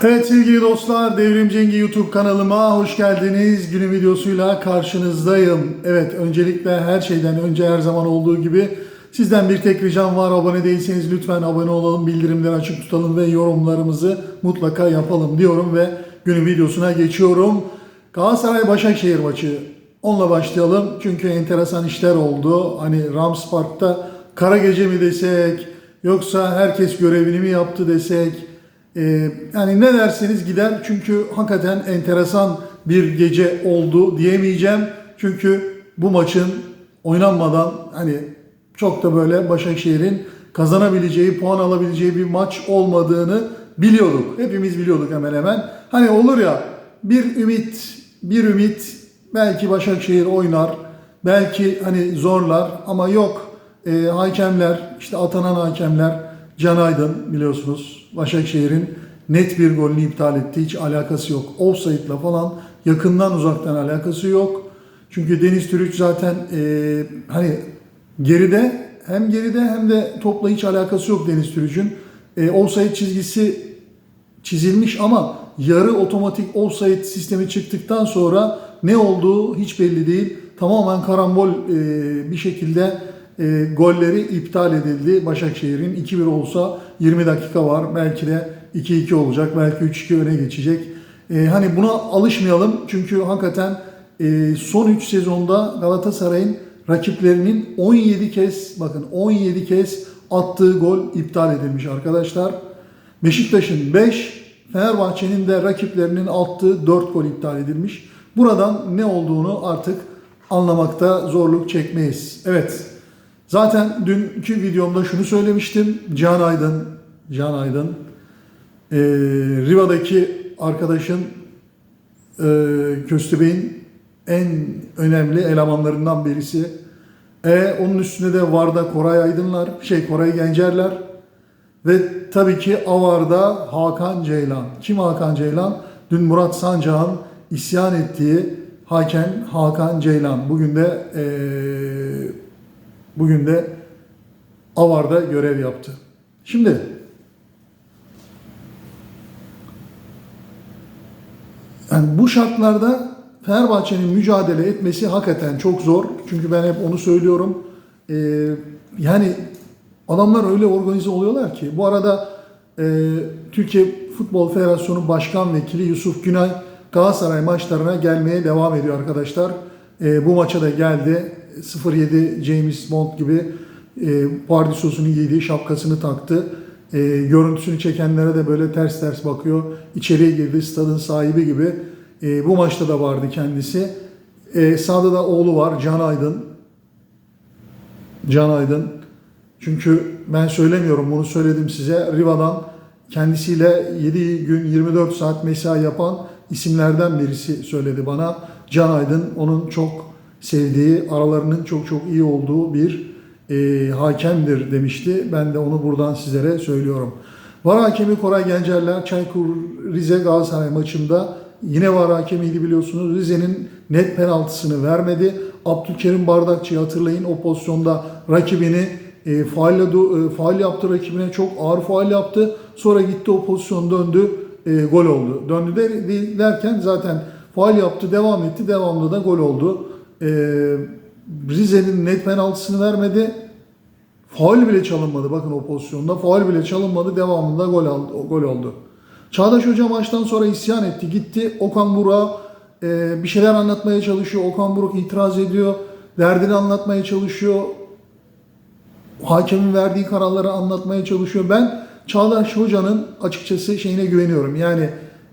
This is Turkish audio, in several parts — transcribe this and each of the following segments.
Evet sevgili dostlar, Devrim Cengi YouTube kanalıma hoş geldiniz. Günün videosuyla karşınızdayım. Evet, öncelikle her şeyden önce her zaman olduğu gibi sizden bir tek ricam var. Abone değilseniz lütfen abone olalım, bildirimleri açık tutalım ve yorumlarımızı mutlaka yapalım diyorum ve günün videosuna geçiyorum. Galatasaray Başakşehir maçı. Onunla başlayalım çünkü enteresan işler oldu. Hani Rams Park'ta kara gece mi desek yoksa herkes görevini mi yaptı desek ee, yani ne derseniz gider çünkü hakikaten enteresan bir gece oldu diyemeyeceğim. Çünkü bu maçın oynanmadan hani çok da böyle Başakşehir'in kazanabileceği, puan alabileceği bir maç olmadığını biliyorduk. Hepimiz biliyorduk hemen hemen. Hani olur ya bir ümit, bir ümit belki Başakşehir oynar, belki hani zorlar ama yok. Ee, hakemler, işte atanan hakemler Can Aydın biliyorsunuz Başakşehir'in net bir golünü iptal etti. Hiç alakası yok. Offside'la falan yakından uzaktan alakası yok. Çünkü Deniz Türüç zaten e, hani geride hem geride hem de topla hiç alakası yok Deniz Türüç'ün. E, offside çizgisi çizilmiş ama yarı otomatik offside sistemi çıktıktan sonra ne olduğu hiç belli değil. Tamamen karambol e, bir şekilde e, golleri iptal edildi. Başakşehir'in 2-1 olsa 20 dakika var. Belki de 2-2 olacak. Belki 3-2 öne geçecek. E, hani buna alışmayalım. Çünkü hakikaten e, son 3 sezonda Galatasaray'ın rakiplerinin 17 kez bakın 17 kez attığı gol iptal edilmiş arkadaşlar. Beşiktaş'ın 5, Fenerbahçe'nin de rakiplerinin attığı 4 gol iptal edilmiş. Buradan ne olduğunu artık anlamakta zorluk çekmeyiz. Evet. Zaten dünkü videomda şunu söylemiştim. Can Aydın, Can Aydın, e, Riva'daki arkadaşın e, Köstebey'in en önemli elemanlarından birisi. E, onun üstüne de Varda Koray Aydınlar, şey Koray Gencerler ve tabii ki Avar'da Hakan Ceylan. Kim Hakan Ceylan? Dün Murat Sancak'ın isyan ettiği hakem Hakan Ceylan. Bugün de e, bugün de Avar'da görev yaptı. Şimdi yani bu şartlarda Fenerbahçe'nin mücadele etmesi hakikaten çok zor. Çünkü ben hep onu söylüyorum. Ee, yani adamlar öyle organize oluyorlar ki. Bu arada e, Türkiye Futbol Federasyonu Başkan Vekili Yusuf Günay Galatasaray maçlarına gelmeye devam ediyor arkadaşlar. E, bu maça da geldi. 07 James Bond gibi e, pardisosunu giydi, şapkasını taktı. E, görüntüsünü çekenlere de böyle ters ters bakıyor. İçeriye girdi, stadın sahibi gibi. E, bu maçta da vardı kendisi. E, sağda da oğlu var, Can Aydın. Can Aydın. Çünkü ben söylemiyorum, bunu söyledim size. Riva'dan kendisiyle 7 gün 24 saat mesai yapan isimlerden birisi söyledi bana. Can Aydın onun çok sevdiği, aralarının çok çok iyi olduğu bir e, hakemdir demişti. Ben de onu buradan sizlere söylüyorum. Var hakemi Koray Gencerler Çaykur Rize Galatasaray maçında yine var hakemiydi biliyorsunuz. Rize'nin net penaltısını vermedi. Abdülkerim Bardakçı'yı hatırlayın o pozisyonda rakibini e, faal, e, faal yaptı rakibine çok ağır faal yaptı. Sonra gitti o pozisyon döndü e, gol oldu. Döndü de, de- derken zaten faal yaptı devam etti devamlı da gol oldu. E, Rize'nin net penaltısını vermedi. Faul bile çalınmadı bakın o pozisyonda. Faul bile çalınmadı. Devamında gol, aldı, gol oldu. Çağdaş Hoca maçtan sonra isyan etti. Gitti Okan Buruk'a e, bir şeyler anlatmaya çalışıyor. Okan Buruk itiraz ediyor. Derdini anlatmaya çalışıyor. Hakemin verdiği kararları anlatmaya çalışıyor. Ben Çağdaş Hoca'nın açıkçası şeyine güveniyorum. Yani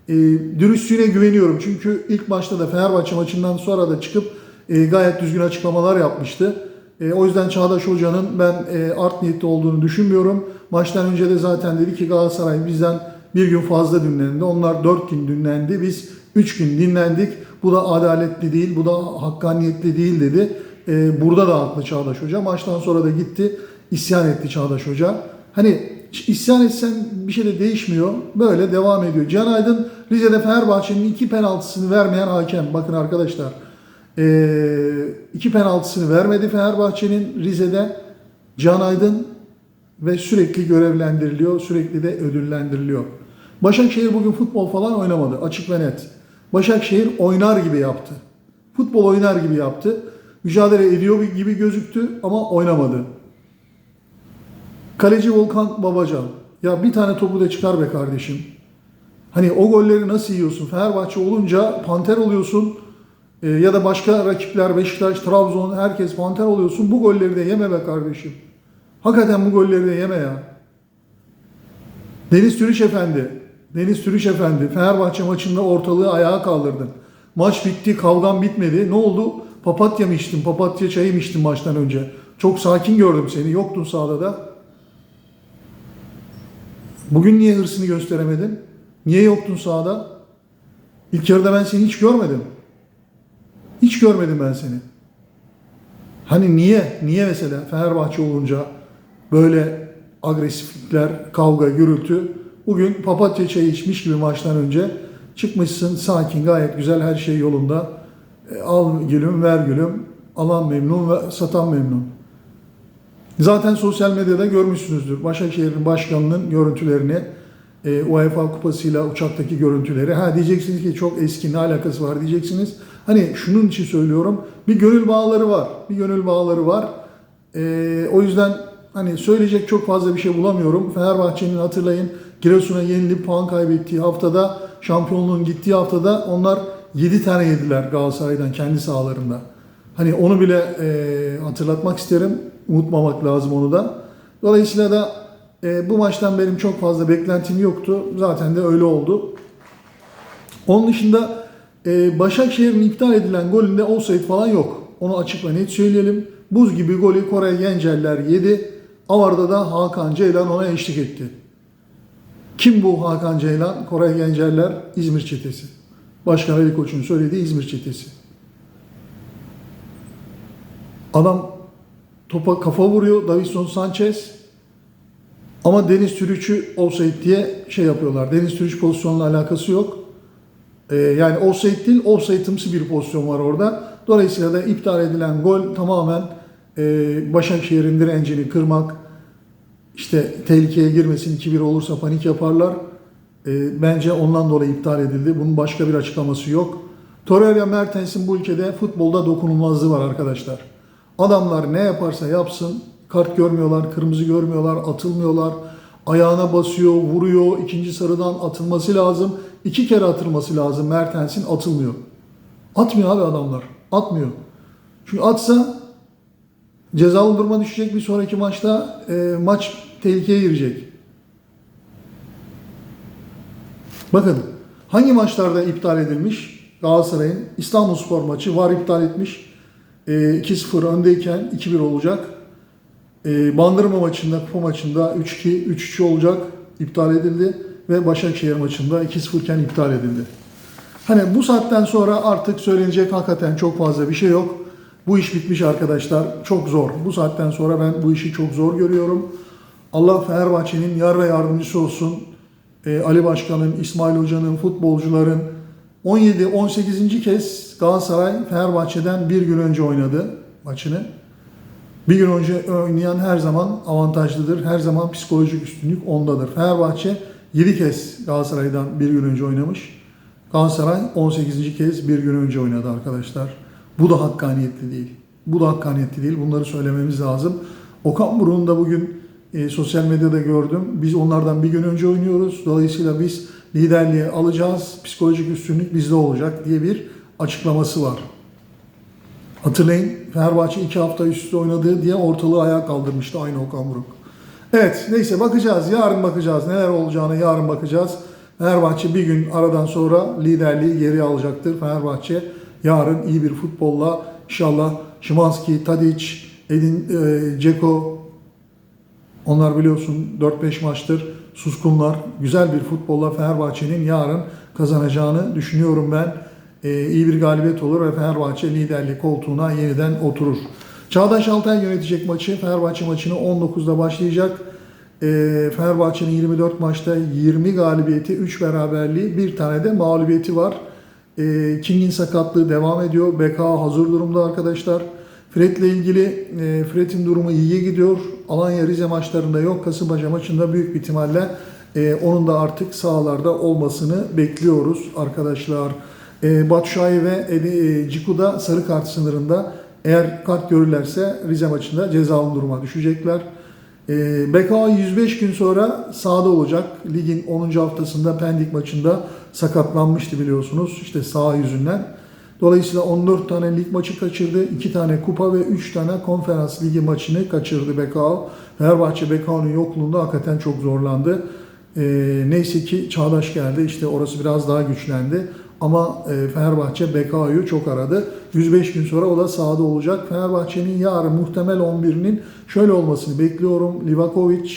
e, dürüstlüğüne güveniyorum. Çünkü ilk maçta da Fenerbahçe maçından sonra da çıkıp e, gayet düzgün açıklamalar yapmıştı. E, o yüzden Çağdaş Hoca'nın ben e, art niyetli olduğunu düşünmüyorum. Maçtan önce de zaten dedi ki Galatasaray bizden bir gün fazla dinlendi. Onlar dört gün dinlendi. Biz üç gün dinlendik. Bu da adaletli değil, bu da hakkaniyetli değil dedi. E, burada da haklı Çağdaş Hoca. Maçtan sonra da gitti, isyan etti Çağdaş Hoca. Hani isyan etsen bir şey de değişmiyor. Böyle devam ediyor. Can Aydın Rize'de Fenerbahçe'nin iki penaltısını vermeyen hakem. Bakın arkadaşlar. Ee, iki penaltısını vermedi Fenerbahçe'nin Rize'de. Can Aydın ve sürekli görevlendiriliyor, sürekli de ödüllendiriliyor. Başakşehir bugün futbol falan oynamadı. Açık ve net. Başakşehir oynar gibi yaptı. Futbol oynar gibi yaptı. Mücadele ediyor gibi gözüktü ama oynamadı. Kaleci Volkan Babacan. Ya bir tane topu da çıkar be kardeşim. Hani o golleri nasıl yiyorsun? Fenerbahçe olunca panter oluyorsun. Ee, ya da başka rakipler Beşiktaş, Trabzon herkes panter oluyorsun. Bu golleri de yeme be kardeşim. Hakikaten bu golleri de yeme ya. Deniz Türüç Efendi. Deniz Türüç Efendi. Fenerbahçe maçında ortalığı ayağa kaldırdın. Maç bitti, kavgan bitmedi. Ne oldu? Papatya mı içtin? Papatya çayı mı içtin maçtan önce? Çok sakin gördüm seni. Yoktun sahada da. Bugün niye hırsını gösteremedin? Niye yoktun sahada? İlk yarıda ben seni hiç görmedim. Hiç görmedim ben seni. Hani niye? Niye mesela Fenerbahçe olunca böyle agresiflikler, kavga, gürültü. Bugün papatya çayı içmiş gibi maçtan önce çıkmışsın sakin, gayet güzel, her şey yolunda. E, al gülüm, ver gülüm. Alan memnun ve satan memnun. Zaten sosyal medyada görmüşsünüzdür. Başakşehir'in başkanının görüntülerini, e, UEFA kupasıyla uçaktaki görüntüleri. Ha diyeceksiniz ki çok eski ne alakası var diyeceksiniz. Hani şunun için söylüyorum. Bir gönül bağları var. Bir gönül bağları var. E, o yüzden hani söyleyecek çok fazla bir şey bulamıyorum. Fenerbahçe'nin hatırlayın Giresun'a yenilip puan kaybettiği haftada, şampiyonluğun gittiği haftada onlar 7 tane yediler Galatasaray'dan kendi sahalarında. Hani onu bile e, hatırlatmak isterim. Unutmamak lazım onu da. Dolayısıyla da e, bu maçtan benim çok fazla beklentim yoktu. Zaten de öyle oldu. Onun dışında e, Başakşehir'in iptal edilen golünde offside falan yok. Onu açık net söyleyelim. Buz gibi golü Koray Genceller yedi. Avarda da Hakan Ceylan ona eşlik etti. Kim bu Hakan Ceylan? Koray Genceller İzmir çetesi. Başkan Ali Koç'un söylediği İzmir çetesi. Adam topa kafa vuruyor Davison Sanchez. Ama Deniz Türüç'ü offside diye şey yapıyorlar. Deniz Türüç pozisyonla alakası yok. Ee, yani offside değil, offside'ımsı bir pozisyon var orada. Dolayısıyla da iptal edilen gol tamamen e, Başakşehir'in direncini kırmak, işte tehlikeye girmesin 2-1 olursa panik yaparlar. E, bence ondan dolayı iptal edildi. Bunun başka bir açıklaması yok. Torreira Mertens'in bu ülkede futbolda dokunulmazlığı var arkadaşlar. Adamlar ne yaparsa yapsın kart görmüyorlar, kırmızı görmüyorlar, atılmıyorlar. Ayağına basıyor, vuruyor. ikinci sarıdan atılması lazım. İki kere atılması lazım Mertens'in atılmıyor. Atmıyor abi adamlar. Atmıyor. Çünkü atsa cezalı duruma düşecek bir sonraki maçta e, maç tehlikeye girecek. Bakın hangi maçlarda iptal edilmiş? Galatasaray'ın İstanbulspor maçı var iptal etmiş. E, 2-0 öndeyken 2-1 olacak. E, Bandırma maçında, kupa maçında 3-2, 3-3 olacak. iptal edildi. Ve Başakşehir maçında 2-0 iken iptal edildi. Hani bu saatten sonra artık söylenecek hakikaten çok fazla bir şey yok. Bu iş bitmiş arkadaşlar. Çok zor. Bu saatten sonra ben bu işi çok zor görüyorum. Allah Fenerbahçe'nin yar ve yardımcısı olsun. Ee, Ali Başkan'ın, İsmail Hoca'nın, futbolcuların 17-18. kez Galatasaray Fenerbahçe'den bir gün önce oynadı maçını. Bir gün önce oynayan her zaman avantajlıdır. Her zaman psikolojik üstünlük ondadır. Fenerbahçe 7 kez Galatasaray'dan bir gün önce oynamış. Galatasaray 18. kez bir gün önce oynadı arkadaşlar. Bu da hakkaniyetli değil. Bu da hakkaniyetli değil. Bunları söylememiz lazım. Okan Buruk'un da bugün e, sosyal medyada gördüm. Biz onlardan bir gün önce oynuyoruz. Dolayısıyla biz liderliği alacağız. Psikolojik üstünlük bizde olacak diye bir açıklaması var. Hatırlayın Fenerbahçe iki hafta üst üste oynadığı diye ortalığı ayağa kaldırmıştı aynı Okan Buruk. Evet neyse bakacağız. Yarın bakacağız. Neler olacağını yarın bakacağız. Fenerbahçe bir gün aradan sonra liderliği geri alacaktır. Fenerbahçe yarın iyi bir futbolla inşallah Şimanski, Tadic, Edin e, Ceko onlar biliyorsun 4-5 maçtır suskunlar. Güzel bir futbolla Fenerbahçe'nin yarın kazanacağını düşünüyorum ben. E, iyi bir galibiyet olur ve Fenerbahçe liderlik koltuğuna yeniden oturur. Çağdaş Altay yönetecek maçı. Fenerbahçe maçını 19'da başlayacak. E, Fenerbahçe'nin 24 maçta 20 galibiyeti, 3 beraberliği, bir tane de mağlubiyeti var. E, King'in sakatlığı devam ediyor. BK hazır durumda arkadaşlar. Fred'le ilgili Fred'in durumu iyiye gidiyor. Alanya Rize maçlarında yok. Kasımpaşa maçında büyük bir ihtimalle onun da artık sahalarda olmasını bekliyoruz arkadaşlar. E, Batshuayi ve Ciku da sarı kart sınırında. Eğer kart görürlerse Rize maçında cezalı duruma düşecekler. E, BK 105 gün sonra sahada olacak. Ligin 10. haftasında Pendik maçında sakatlanmıştı biliyorsunuz. İşte sağ yüzünden. Dolayısıyla 14 tane lig maçı kaçırdı. 2 tane kupa ve 3 tane konferans ligi maçını kaçırdı Bekao. Fenerbahçe Bekao'nun yokluğunda hakikaten çok zorlandı. E, neyse ki Çağdaş geldi. İşte orası biraz daha güçlendi. Ama e, Fenerbahçe Bekao'yu çok aradı. 105 gün sonra o da sahada olacak. Fenerbahçe'nin yarın muhtemel 11'inin şöyle olmasını bekliyorum. Livakovic,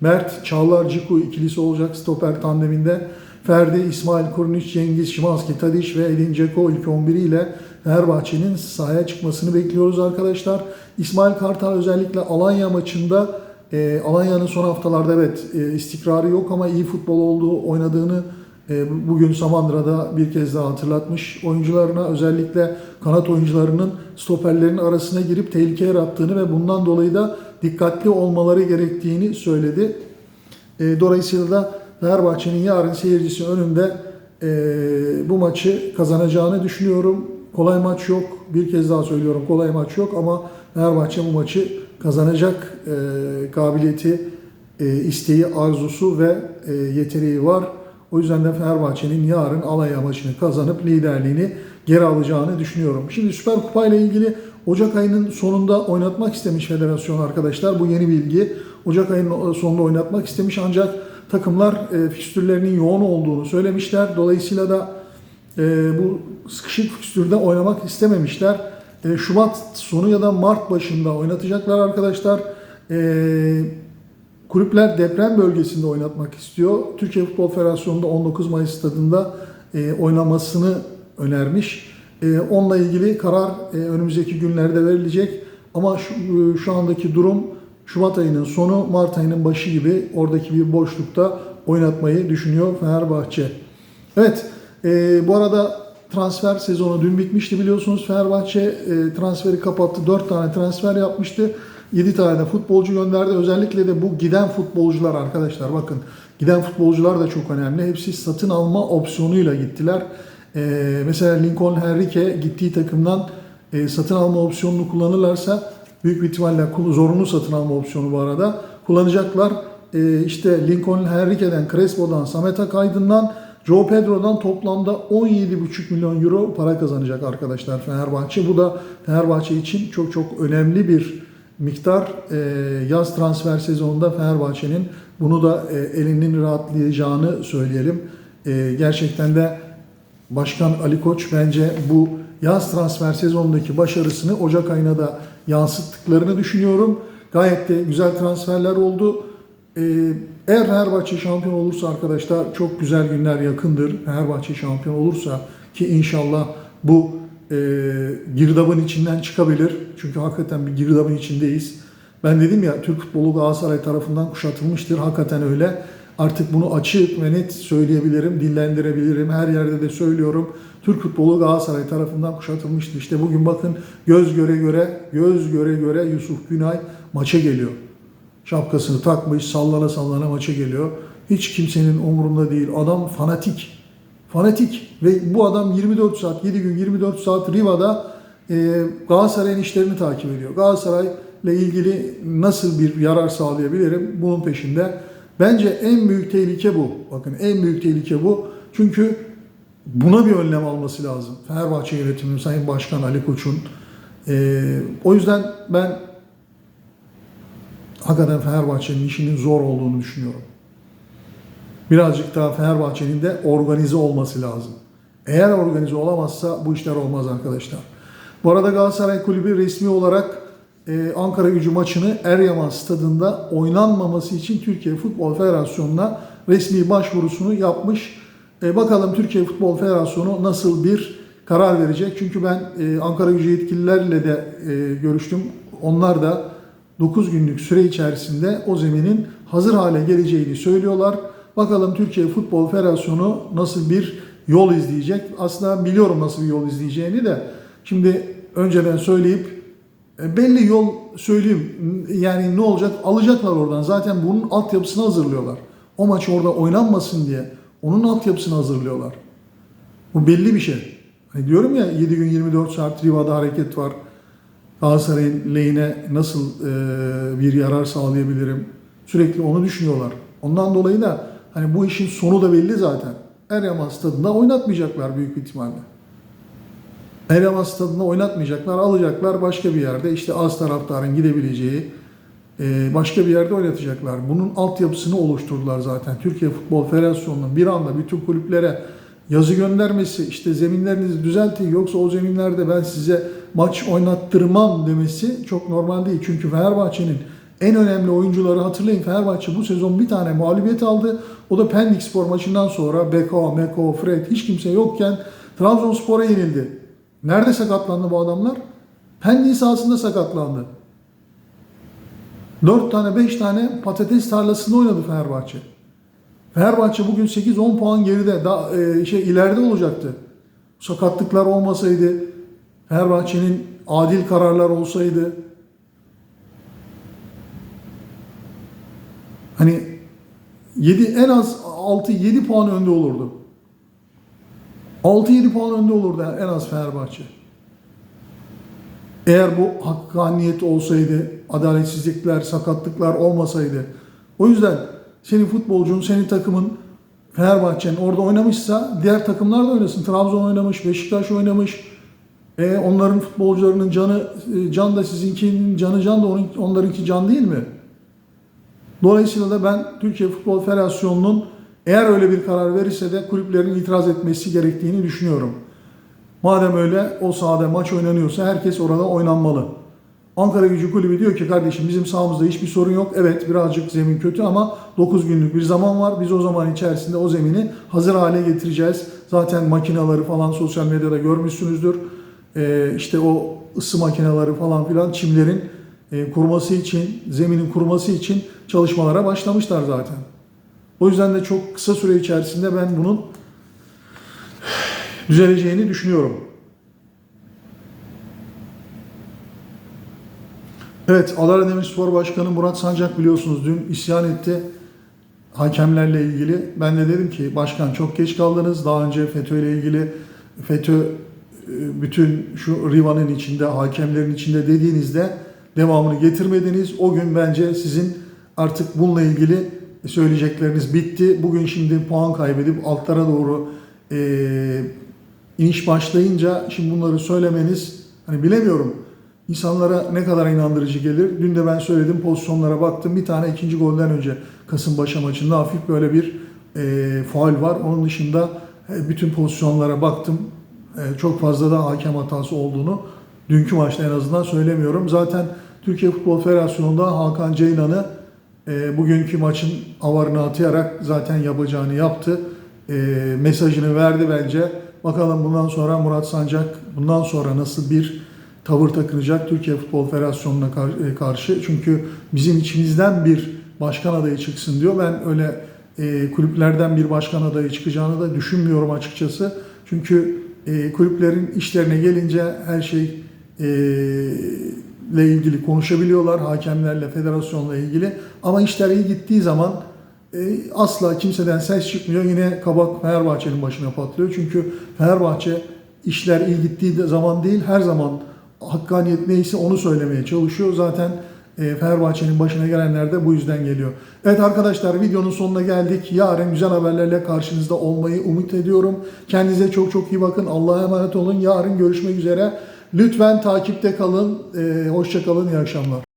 Mert, Çağlar, Ciku ikilisi olacak stoper tandeminde. Ferdi, İsmail Kurniç, Cengiz, Şimanski, Tadiş ve Edin Dzeko ilk 11 ile Fenerbahçe'nin sahaya çıkmasını bekliyoruz arkadaşlar. İsmail Kartal özellikle Alanya maçında e, Alanya'nın son haftalarda evet e, istikrarı yok ama iyi futbol olduğu oynadığını bugün Samandıra'da bir kez daha hatırlatmış. Oyuncularına özellikle kanat oyuncularının stoperlerin arasına girip tehlike yarattığını ve bundan dolayı da dikkatli olmaları gerektiğini söyledi. E, dolayısıyla da Fenerbahçe'nin yarın seyircisi önünde e, bu maçı kazanacağını düşünüyorum. Kolay maç yok. Bir kez daha söylüyorum kolay maç yok ama Fenerbahçe bu maçı kazanacak e, kabiliyeti, e, isteği, arzusu ve e, yeteneği var. O yüzden de Fenerbahçe'nin yarın Alanya maçını kazanıp liderliğini geri alacağını düşünüyorum. Şimdi Süper Kupa ile ilgili Ocak ayının sonunda oynatmak istemiş federasyon arkadaşlar. Bu yeni bilgi. Ocak ayının sonunda oynatmak istemiş ancak takımlar e, fikstürlerinin yoğun olduğunu söylemişler. Dolayısıyla da e, bu sıkışık fikstürde oynamak istememişler. E, Şubat sonu ya da Mart başında oynatacaklar arkadaşlar. E, kulüpler deprem bölgesinde oynatmak istiyor. Türkiye Futbol Federasyonu'nda 19 Mayıs stadında e, oynamasını önermiş. E, onunla ilgili karar e, önümüzdeki günlerde verilecek. Ama şu, e, şu andaki durum Şubat ayının sonu, Mart ayının başı gibi oradaki bir boşlukta oynatmayı düşünüyor Fenerbahçe. Evet, e, bu arada transfer sezonu dün bitmişti biliyorsunuz. Fenerbahçe e, transferi kapattı. 4 tane transfer yapmıştı. 7 tane futbolcu gönderdi. Özellikle de bu giden futbolcular arkadaşlar bakın. Giden futbolcular da çok önemli. Hepsi satın alma opsiyonuyla gittiler. E, mesela Lincoln Henrique gittiği takımdan e, satın alma opsiyonunu kullanırlarsa büyük bir ihtimalle zorunlu satın alma opsiyonu bu arada kullanacaklar. E, işte Lincoln Henrique'den, Crespo'dan, Samet Akaydın'dan, Joe Pedro'dan toplamda 17,5 milyon euro para kazanacak arkadaşlar Fenerbahçe. Bu da Fenerbahçe için çok çok önemli bir miktar. E, yaz transfer sezonunda Fenerbahçe'nin bunu da e, elinin rahatlayacağını söyleyelim. E, gerçekten de Başkan Ali Koç bence bu yaz transfer sezonundaki başarısını Ocak ayına da yansıttıklarını düşünüyorum. Gayet de güzel transferler oldu. Ee, eğer Fenerbahçe şampiyon olursa arkadaşlar çok güzel günler yakındır. Fenerbahçe şampiyon olursa ki inşallah bu e, girdabın içinden çıkabilir. Çünkü hakikaten bir girdabın içindeyiz. Ben dedim ya Türk futbolu Galatasaray tarafından kuşatılmıştır. Hakikaten öyle. Artık bunu açık ve net söyleyebilirim, dillendirebilirim. Her yerde de söylüyorum. Türk futbolu Galatasaray tarafından kuşatılmıştır. İşte bugün bakın göz göre göre, göz göre göre Yusuf Günay maça geliyor. Şapkasını takmış, sallana sallana maça geliyor. Hiç kimsenin umurunda değil. Adam fanatik. Fanatik. Ve bu adam 24 saat, 7 gün 24 saat Riva'da e, Galatasaray'ın işlerini takip ediyor. Galatasaray'la ilgili nasıl bir yarar sağlayabilirim bunun peşinde. Bence en büyük tehlike bu. Bakın en büyük tehlike bu. Çünkü buna bir önlem alması lazım. Fenerbahçe yönetiminin, Sayın Başkan Ali Koç'un. E, o yüzden ben hakikaten Fenerbahçe'nin işinin zor olduğunu düşünüyorum. Birazcık daha Fenerbahçe'nin de organize olması lazım. Eğer organize olamazsa bu işler olmaz arkadaşlar. Bu arada Galatasaray Kulübü resmi olarak e, Ankara gücü maçını Eryaman stadında oynanmaması için Türkiye Futbol Federasyonu'na resmi başvurusunu yapmış. E, bakalım Türkiye Futbol Federasyonu nasıl bir karar verecek? Çünkü ben e, Ankara gücü yetkililerle de e, görüştüm. Onlar da 9 günlük süre içerisinde o zeminin hazır hale geleceğini söylüyorlar. Bakalım Türkiye Futbol Federasyonu nasıl bir yol izleyecek? Aslında biliyorum nasıl bir yol izleyeceğini de. Şimdi önceden söyleyip e, belli yol söyleyeyim. Yani ne olacak? Alacaklar oradan. Zaten bunun altyapısını hazırlıyorlar. o maç orada oynanmasın diye onun altyapısını hazırlıyorlar. Bu belli bir şey. Hani diyorum ya 7 gün 24 saat Riva'da hareket var. Galatasaray'ın lehine nasıl e, bir yarar sağlayabilirim? Sürekli onu düşünüyorlar. Ondan dolayı da hani bu işin sonu da belli zaten. Eryaman stadında oynatmayacaklar büyük bir ihtimalle. Eryaman stadında oynatmayacaklar, alacaklar başka bir yerde işte az taraftarın gidebileceği e, başka bir yerde oynatacaklar. Bunun altyapısını oluşturdular zaten. Türkiye Futbol Federasyonu'nun bir anda bütün kulüplere yazı göndermesi, işte zeminlerinizi düzeltin yoksa o zeminlerde ben size maç oynattırmam demesi çok normal değil. Çünkü Fenerbahçe'nin en önemli oyuncuları hatırlayın Fenerbahçe bu sezon bir tane mağlubiyet aldı. O da Pendik Spor maçından sonra Beko, Meko, Fred hiç kimse yokken Trabzonspor'a yenildi. Nerede sakatlandı bu adamlar? Pendik sahasında sakatlandı. 4 tane 5 tane patates tarlasında oynadı Fenerbahçe. Fenerbahçe bugün 8-10 puan geride da e, şey ileride olacaktı. Sakatlıklar olmasaydı, Fenerbahçe'nin adil kararlar olsaydı hani 7 en az 6-7 puan önde olurdu. 6-7 puan önde olurdu en az Fenerbahçe. Eğer bu hakkaniyet olsaydı, adaletsizlikler, sakatlıklar olmasaydı. O yüzden senin futbolcun, senin takımın Fenerbahçe'nin orada oynamışsa diğer takımlar da oynasın. Trabzon oynamış, Beşiktaş oynamış. E, onların futbolcularının canı e, can da sizinkinin canı can da onun, onlarınki can değil mi? Dolayısıyla da ben Türkiye Futbol Federasyonu'nun eğer öyle bir karar verirse de kulüplerin itiraz etmesi gerektiğini düşünüyorum. Madem öyle o sahada maç oynanıyorsa herkes orada oynanmalı. Ankara Gücü Kulübü diyor ki kardeşim bizim sahamızda hiçbir sorun yok. Evet birazcık zemin kötü ama 9 günlük bir zaman var. Biz o zaman içerisinde o zemini hazır hale getireceğiz. Zaten makinaları falan sosyal medyada görmüşsünüzdür. Ee, işte o ısı makineleri falan filan çimlerin kurması için, zeminin kuruması için çalışmalara başlamışlar zaten. O yüzden de çok kısa süre içerisinde ben bunun düzeleceğini düşünüyorum. Evet, Alara Demirspor Başkanı Murat Sancak biliyorsunuz dün isyan etti hakemlerle ilgili. Ben de dedim ki başkan çok geç kaldınız. Daha önce FETÖ ile ilgili FETÖ e, bütün şu Riva'nın içinde, hakemlerin içinde dediğinizde devamını getirmediniz. O gün bence sizin artık bununla ilgili söyleyecekleriniz bitti. Bugün şimdi puan kaybedip altlara doğru e, iniş başlayınca şimdi bunları söylemeniz hani bilemiyorum insanlara ne kadar inandırıcı gelir. Dün de ben söyledim pozisyonlara baktım. Bir tane ikinci golden önce Kasımpaşa maçında hafif böyle bir e, faul var. Onun dışında e, bütün pozisyonlara baktım. E, çok fazla da hakem hatası olduğunu dünkü maçta en azından söylemiyorum. Zaten Türkiye Futbol Federasyonu'nda Hakan Ceylan'ı e, bugünkü maçın avarını atayarak zaten yapacağını yaptı. E, mesajını verdi bence. Bakalım bundan sonra Murat Sancak bundan sonra nasıl bir tavır takınacak Türkiye Futbol Federasyonu'na e, karşı. Çünkü bizim içimizden bir başkan adayı çıksın diyor. Ben öyle e, kulüplerden bir başkan adayı çıkacağını da düşünmüyorum açıkçası. Çünkü e, kulüplerin işlerine gelince her şey e, ile ilgili konuşabiliyorlar hakemlerle, federasyonla ilgili. Ama işler iyi gittiği zaman e, asla kimseden ses çıkmıyor. Yine kabak Fenerbahçe'nin başına patlıyor. Çünkü Fenerbahçe işler iyi gittiği zaman değil, her zaman hakkaniyet neyse onu söylemeye çalışıyor. Zaten e, Fenerbahçe'nin başına gelenler de bu yüzden geliyor. Evet arkadaşlar videonun sonuna geldik. Yarın güzel haberlerle karşınızda olmayı umut ediyorum. Kendinize çok çok iyi bakın. Allah'a emanet olun. Yarın görüşmek üzere. Lütfen takipte kalın. E, hoşça kalın. İyi akşamlar.